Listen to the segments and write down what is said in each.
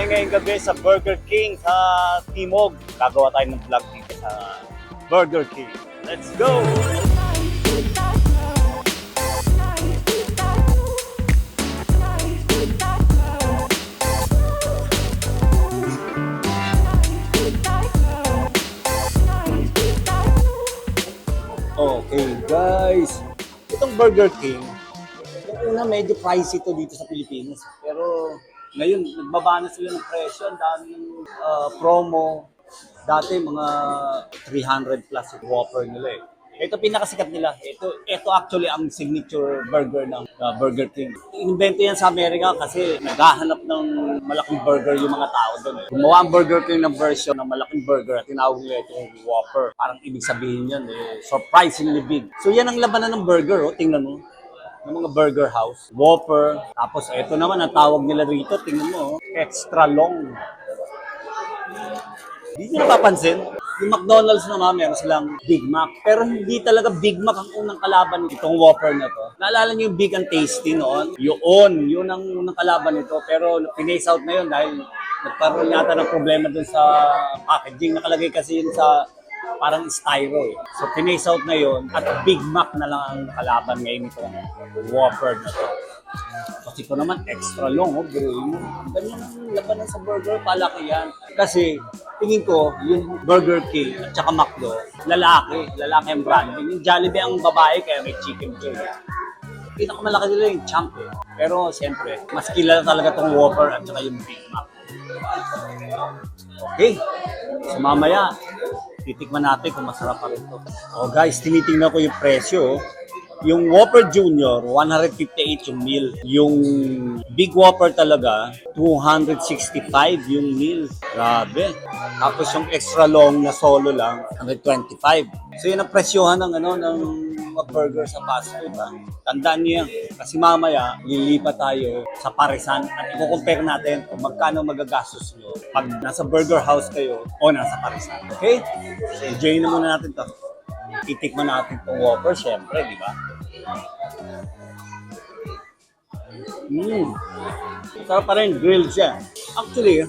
tayo ngayong gabi sa Burger King sa Timog. Gagawa tayo ng vlog dito sa Burger King. Let's go! Okay, guys. Itong Burger King, una medyo pricey to dito sa Pilipinas. Pero ngayon, nagbaba na sila ng presyo. Ang daming ah, promo. Dati mga 300 plus yung Whopper nila eh. Ito pinakasikat nila. Ito, ito actually ang signature burger ng ah, Burger King. Inimbento yan sa Amerika kasi naghahanap ng malaking burger yung mga tao doon. eh. Gumawa ang Burger King ng version ng malaking burger at tinawag nila itong Whopper. Parang ibig sabihin yan eh, surprisingly big. So yan ang labanan ng burger, oh. tingnan mo ng mga burger house. Whopper. Tapos ito naman ang tawag nila rito, tingnan mo, oh, extra long. Hindi nyo napapansin? Yung McDonald's naman, meron silang Big Mac. Pero hindi talaga Big Mac ang unang kalaban itong Whopper na to. Naalala nyo yung Big and Tasty noon? Yun, yun ang unang kalaban nito. Pero pinace out na yun dahil nagkaroon yata ng problema dun sa packaging. Nakalagay kasi yun sa parang styro eh. So pinace out na yun at Big Mac na lang ang kalaban ngayon itong Whopper na to. Kasi ko naman extra long, oh, bro. Ang ganyan ang labanan sa burger, palaki yan. Kasi tingin ko, yung Burger King at saka McDo, lalaki, lalaki ang branding. Yung Jollibee ang babae, kaya may chicken joy. Pinakamalaki nila yung champ eh. Pero siyempre, mas kilala talaga tong Whopper at saka yung Big Mac. Okay, so mamaya, titikman natin kung masarap pa rin to. Oh guys, tinitingnan ko yung presyo. oh. Yung Whopper Junior, 158 yung meal. Yung Big Whopper talaga, 265 yung meal. Grabe. Tapos yung extra long na solo lang, 125. So yun ang presyohan ng ano ng mga burger sa fast food. Ha? Tandaan niyo yan. Kasi mamaya, lilipat tayo sa Parisan at i-compare natin kung magkano magagastos nyo pag nasa burger house kayo o nasa Parisan. Okay? So enjoy na muna natin to titikman natin itong Whopper, syempre, di ba? Mmm. Sarap pa rin, grilled siya. Actually,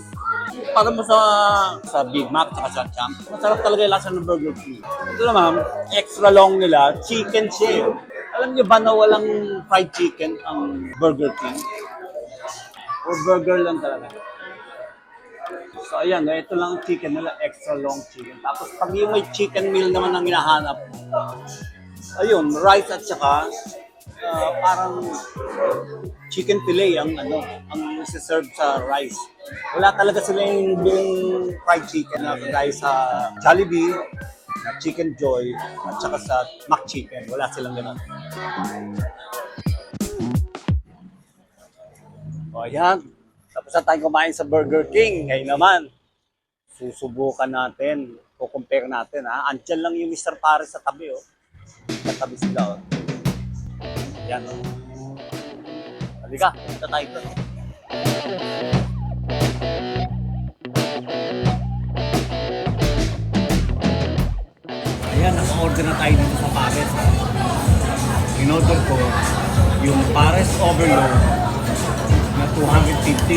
para mo sa sa Big Mac at sa Champ, masarap talaga yung lasa ng Burger King. Ito naman, extra long nila, chicken siya. eh. Alam niyo ba na walang fried chicken ang Burger King? O burger lang talaga? So ayan, ito lang ang chicken nila, extra long chicken. Tapos pag yung may chicken meal naman ang hinahanap ayun, rice at saka ah, parang chicken fillet ang ano, ang serve sa rice. Wala talaga sila yung buong fried chicken na kagaya sa Jollibee, Chicken Joy, at saka sa McChicken. Wala silang ganun. O yan. Tapos na tayong kumain sa Burger King. Ngayon naman, susubukan natin. Kukumpare natin ha. Andiyan lang yung Mr. Paris sa tabi oh. Katabi sila oh. Yan. Halika, punta tayo doon. Ayan, naka-order na tayo dito sa Paris. In-order ko yung Paris Overload na 250.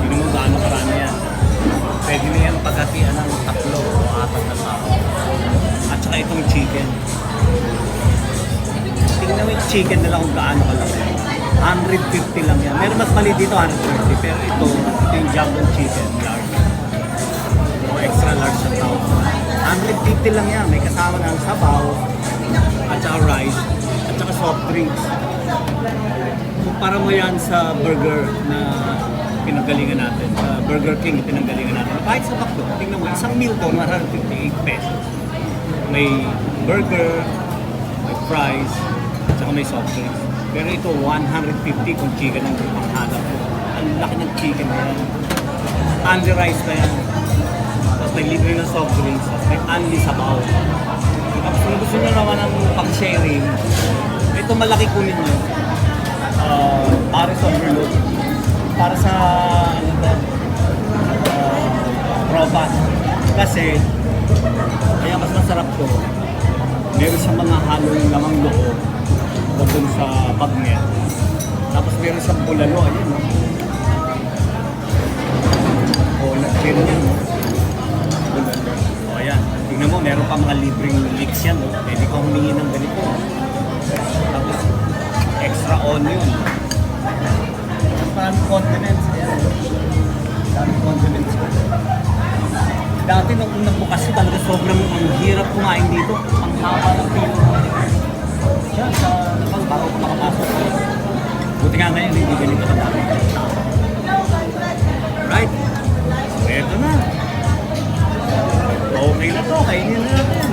Hindi mo gaano karami yan. Pwede na yan paghatian ng tatlo o apat na tao. At saka itong chicken. Tingnan mo yung chicken nila kung gaano kalaki. 150 lang yan. Meron mas mali dito, 130. Pero ito, ito yung jumbo chicken, large. O extra large na tao. 150 lang yan. May kasama ng sabaw, at saka rice, at saka soft drinks kumpara mo yan sa burger na pinanggalingan natin, sa Burger King na pinanggalingan natin. Kahit sa McDo, tingnan mo, isang meal to, 158 pesos. May burger, may fries, saka may soft drinks. Pero ito, 150 kung chicken ang panghanap mo. Ang laki ng chicken na yan. Only rice na yan. Tapos may libre ng soft drinks, tapos may only sabaw. Tapos kung gusto nyo naman ng pang-sharing, ito malaki kunin nyo uh, Paris Overload para sa ano to, uh, tropa. Kasi, kaya mas masarap to, meron siyang mga halong lamang loob o dun sa bagnet. Tapos meron siyang bulalo, ayun. No? chicken niya. no? O ayan, tingnan mo, meron pa mga libreng leeks yan. No? Pwede ka humingi ng ganito. Tapos, extra onion. Maraming condiments. Ayan. Maraming condiments. Nung unang bukas ko talaga sobrang ang hirap kumain dito. Ang haba ng pilo. Diyan sa labas bago ko makapasok. Buti nga ngayon hindi ganito kadami. Right? So eto na. Okay na to, kainin na natin.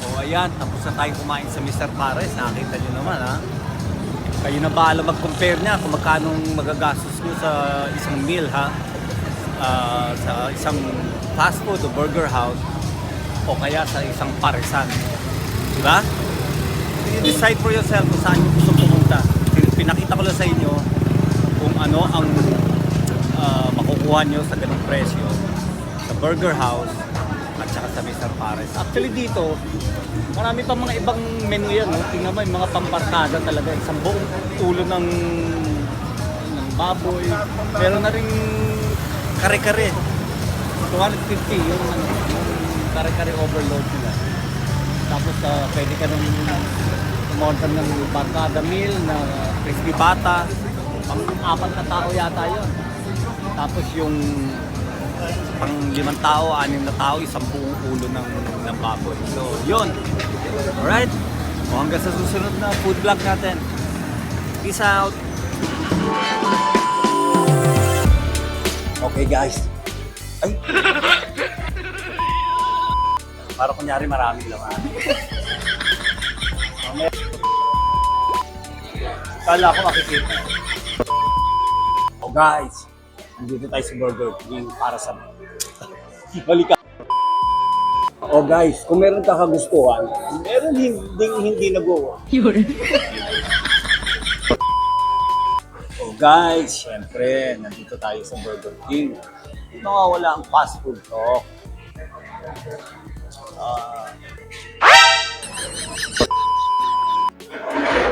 O ayan, tapos na tayo kumain sa Mr. Pares. Nakita nyo naman ha. Kayo na bahala mag-compare niya kung magkano magagastos nyo sa isang meal ha. Ah, sa isang fast food o burger house o kaya sa isang paresan. Diba? You decide for yourself kung saan nyo gusto pumunta. Pinakita ko lang sa inyo kung ano ang ah, makukuha nyo sa ganong presyo sa burger house at saka sa Mr. Pares. Actually dito, marami pa mga ibang menu yan. No? Tingnan mo, yung mga pampartada talaga. Isang buong ulo ng, ng baboy. Meron na rin kare-kare. 250 yung, ano, yung kare-kare overload nila. Tapos ah, pwede ka nung umorder ng barkada meal na crispy bata. Pang apat na tao yata yun. Tapos yung pang limang tao, anim na tao, isang buong ulo ng, ng baboy. So, yun. Alright? O hanggang sa susunod na food vlog natin. Peace out! Okay guys. Ay! Para kunyari marami lang ha. Kala ko makikita. Oh guys, nandito tayo sa Burger King para sa... Balik ka. Oh guys, kung meron ka kagustuhan, meron hindi hindi nag-work. Oh guys, syempre, nandito tayo sa Burger King. Hindi wala ang fast food talk. Ah.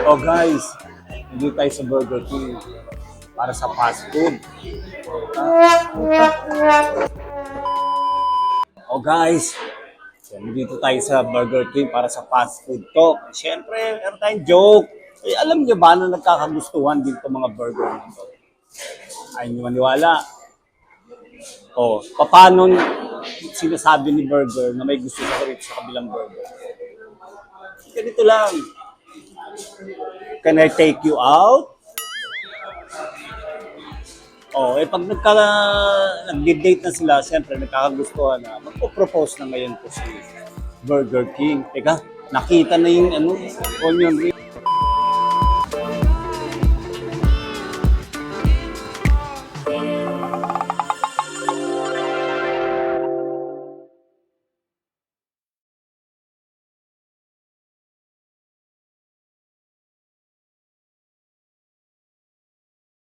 oh guys, nandito tayo sa Burger King para sa fast food. Oh guys, nandito tayo sa Burger King para sa fast food talk. Siyempre, meron tayong joke. Eh, alam niyo ba na nagkakagustuhan dito mga burger nito? Ayaw niyo maniwala. Oh, paano sinasabi ni Burger na may gusto sa rin sa kabilang burger? Ganito lang. Can I take you out? Oh, eh pag nagka, nag-date na sila, siyempre nagkakagustuhan na, magpo-propose na ngayon po si Burger King. Teka, nakita na yung ano, onion ring.